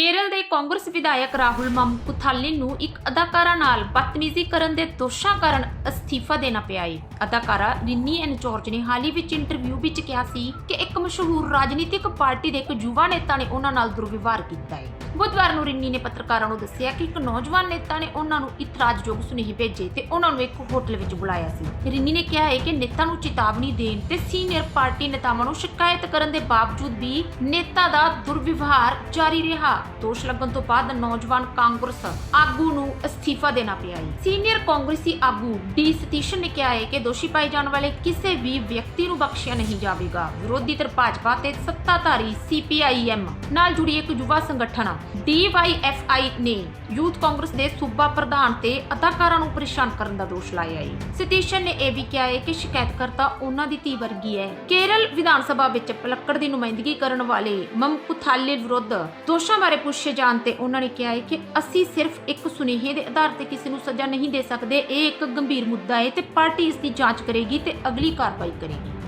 ਕੇਰਲ ਦੇ ਕਾਂਗਰਸ ਵਿਧਾਇਕ ਰਾਹੁਲ ਮਮਕੁਥਾਲਿਨ ਨੂੰ ਇੱਕ ਅਦਾਕਾਰਾ ਨਾਲ ਬਦਤਮੀਜ਼ੀ ਕਰਨ ਦੇ ਦੋਸ਼ਾਂ ਕਾਰਨ ਅਸਤੀਫਾ ਦੇਣਾ ਪਿਆ ਏ। ਅਦਾਕਾਰਾ ਰਿੰਨੀ ਐਨ ਜੌਰਜ ਨੇ ਹਾਲ ਹੀ ਵਿੱਚ ਇੰਟਰਵਿਊ ਵਿੱਚ ਕਿਹਾ ਸੀ ਕਿ ਇੱਕ ਮਸ਼ਹੂਰ ਰਾਜਨੀਤਿਕ ਪਾਰਟੀ ਦੇ ਇੱਕ ਯੁਵਾ ਨੇਤਾ ਨੇ ਉਹਨਾਂ ਨਾਲ ਦੁਰਵਿਵਹਾਰ ਕੀਤਾ ਏ। ਬੁੱਧਵਾਰ ਨੂੰ ਰਿੰਨੀ ਨੇ ਪੱਤਰਕਾਰਾਂ ਨੂੰ ਦੱਸਿਆ ਕਿ ਇੱਕ ਨੌਜਵਾਨ ਨੇਤਾ ਨੇ ਉਹਨਾਂ ਨੂੰ ਇਤਰਾਜ਼ਯੋਗ ਸੁਨੇਹੇ ਭੇਜੇ ਤੇ ਉਹਨਾਂ ਨੂੰ ਇੱਕ ਹੋਟਲ ਵਿੱਚ ਬੁਲਾਇਆ ਸੀ। ਰਿੰਨੀ ਨੇ ਕਿਹਾ ਹੈ ਕਿ ਨੇਤਾ ਨੂੰ ਚੇਤਾਵਨੀ ਦੇਣ ਤੇ ਸੀਨੀਅਰ ਪਾਰਟੀ ਨੇਤਾਵਾਂ ਨੂੰ ਸ਼ਿਕਾਇਤ ਕਰਨ ਦੇ ਬਾਵਜੂਦ ਵੀ ਨੇਤਾ ਦਾ ਦੁਰਵਿਵਹਾਰ ਜਾਰੀ ਰਿਹਾ। ਦੋਸ਼ ਲੱਗਣ ਤੋਂ ਬਾਅਦ ਨੌਜਵਾਨ ਕਾਂਗਰਸ ਆਗੂ ਨੂੰ ਅਸਤੀਫਾ ਦੇਣਾ ਪਿਆ ਹੈ। ਸੀਨੀਅਰ ਕਾਂਗਰਸੀ ਆਗੂ ਡੀ ਸਤੀਸ਼ਨ ਨੇ ਕਿਹਾ ਹੈ ਕਿ ਦੋਸ਼ੀ ਪਾਏ ਜਾਣ ਵਾਲੇ ਕਿਸੇ ਵੀ ਵਿਅਕਤੀ ਨੂੰ ਬਖਸ਼ਿਆ ਨਹੀਂ ਜਾਵੇਗਾ। ਵਿਰੋਧੀ ਧਿਰ ਭਾਜਪਾ ਤੇ ਸੱਤਾਧਾਰੀ ਸੀਪੀਆਈਐਮ ਨਾਲ ਜੁੜੀ ਇੱਕ ਯੁਵਾ ਸੰਗਠਨ ਡੀਵਾਈਐਫਆਈ ਨੇ ਯੂਥ ਕਾਂਗਰਸ ਦੇ ਸੂਬਾ ਪ੍ਰਧਾਨ ਤੇ ਅਦਾਕਾਰਾਂ ਨੂੰ ਪਰੇਸ਼ਾਨ ਕਰਨ ਦਾ ਦੋਸ਼ ਲਾਇਆ ਹੈ। ਸਤੀਸ਼ਨ ਨੇ ਇਹ ਵੀ ਕਿਹਾ ਹੈ ਕਿ ਸ਼ਿਕਾਇਤਕਰਤਾ ਉਹਨਾਂ ਦੀ ਧੀ ਵਰਗੀ ਹੈ। ਕੇਰਲ ਵਿਧਾਨ ਸਭਾ ਵਿੱਚ ਪਲੱਕੜ ਦੀ ਨੁਮਾਇੰਦਗੀ ਕਰਨ ਵਾਲੇ ਮਮਕੁਥਾਲੇ ਵਿਰੁੱਧ ਦੋਸ਼ਾਂ ਬਾਰੇ ਪੁੱਛੇ ਜਾਣ ਤੇ ਉਹਨਾਂ ਨੇ ਕਿਹਾ ਹੈ ਕਿ ਅਸੀਂ ਸਿਰਫ ਇੱਕ ਸੁਨੇਹੇ ਦੇ ਆਧਾਰ ਤੇ ਕਿਸੇ ਨੂੰ ਸਜ਼ਾ ਨਹੀਂ ਦੇ ਸਕਦੇ, ਇਹ ਇੱਕ ਗੰਭੀਰ ਮੁੱਦਾ ਹੈ ਤੇ ਪਾਰਟੀ ਇਸ ਦੀ ਜਾਂਚ ਕਰੇਗੀ ਤੇ ਅਗਲੀ ਕਾਰਵਾਈ ਕਰੇਗੀ।